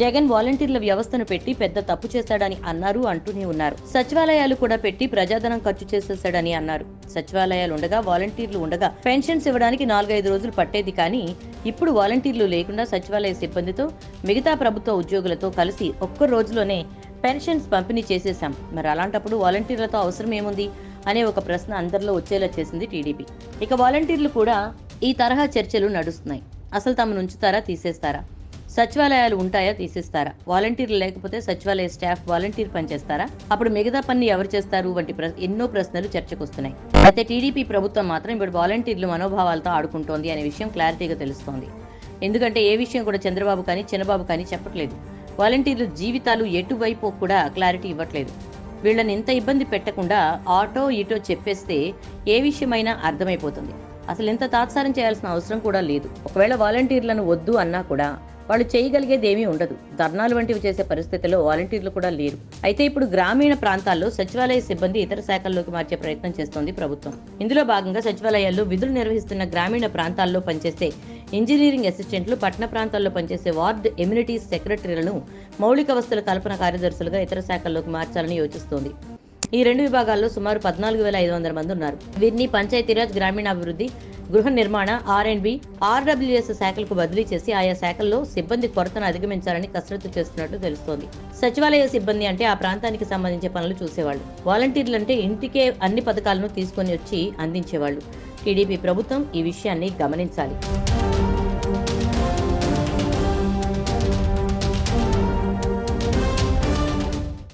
జగన్ వాలంటీర్ల వ్యవస్థను పెట్టి పెద్ద తప్పు చేశాడని అన్నారు అంటూనే ఉన్నారు. సచివాలయాలు కూడా పెట్టి ప్రజాధనం ఖర్చు చేసేశాడని అన్నారు. సచివాలయాలు ఉండగా వాలంటీర్లు ఉండగా పెన్షన్స్ ఇవ్వడానికి నాలుగైదు రోజులు పట్టేది కానీ ఇప్పుడు వాలంటీర్లు లేకుండా సచివాలయ సిబ్బందితో మిగతా ప్రభుత్వ ఉద్యోగులతో కలిసి ఒక్క రోజులోనే పెన్షన్స్ పంపిణీ చేసేశాం. మరి అలాంటప్పుడు వాలంటీర్లతో అవసరం ఏముంది? అనే ఒక ప్రశ్న అందరిలో వచ్చేలా చేసింది టీడీపీ. ఇక వాలంటీర్లు కూడా ఈ తరహా చర్చలు నడుస్తున్నాయి. అసలు తమను ఉంచుతారా తీసేస్తారా? సచివాలయాలు ఉంటాయా తీసేస్తారా? వాలంటీర్లు లేకపోతే సచివాలయ స్టాఫ్ వాలంటీర్ పనిచేస్తారా? అప్పుడు మిగతా పని ఎవరు చేస్తారు? వంటి ఎన్నో ప్రశ్నలు చర్చకొస్తున్నాయి. అయితే టీడీపీ ప్రభుత్వం మాత్రం ఇప్పుడు వాలంటీర్లు మనోభావాలతో ఆడుకుంటోంది అనే విషయం క్లారిటీగా తెలుస్తోంది. ఎందుకంటే ఏ విషయం కూడా చంద్రబాబు కానీ చిన్నబాబు కానీ చెప్పట్లేదు. వాలంటీర్లు జీవితాలు ఎటువైపు కూడా క్లారిటీ ఇవ్వట్లేదు. వీళ్ళని ఇంత ఇబ్బంది పెట్టకుండా ఆటో ఇటో చెప్పేస్తే ఏ విషయమైనా అర్థమైపోతుంది. అసలు ఇంత తాత్సారం చేయాల్సిన అవసరం కూడా లేదు. ఒకవేళ వాలంటీర్లను వద్దు అన్నా కూడా వాళ్ళు చేయగలిగేది ఏమీ ఉండదు. ధర్నాలు వంటివి చేసే పరిస్థితిలో వాలంటీర్లు కూడా లేరు. అయితే ఇప్పుడు గ్రామీణ ప్రాంతాల్లో సచివాలయ సిబ్బంది ఇతర శాఖల్లోకి మార్చే ప్రయత్నం చేస్తోంది ప్రభుత్వం. ఇందులో భాగంగా సచివాలయాల్లో విధులు నిర్వహిస్తున్న గ్రామీణ ప్రాంతాల్లో పనిచేసే ఇంజనీరింగ్ అసిస్టెంట్లు పట్టణ ప్రాంతాల్లో పనిచేసే వార్డ్ ఎమ్యూనిటీస్ సెక్రటరీలను మౌలిక వస్తుల కల్పన కార్యదర్శులుగా ఇతర శాఖల్లోకి మార్చాలని యోచిస్తోంది. ఈ రెండు విభాగాల్లో సుమారు పద్నాలుగు వేల ఐదు వందల మంది ఉన్నారు. వీరిని పంచాయతీరాజ్ గ్రామీణాభివృద్ధి గృహ నిర్మాణ ఆర్ అండ్ బి ఆర్డబ్ల్యూఎస్ శాఖలకు బదిలీ చేసి ఆయా శాఖల్లో సిబ్బంది కొరతను అధిగమించాలని కసరత్తు చేస్తున్నట్లు తెలుస్తోంది. సచివాలయ సిబ్బంది అంటే ఆ ప్రాంతానికి సంబంధించే పనులు చూసేవాళ్ళు. వాలంటీర్లు అంటే ఇంటికే అన్ని పథకాలను తీసుకొని వచ్చి అందించేవాళ్ళు. టీడీపీ ప్రభుత్వం ఈ విషయాన్ని గమనించాలి.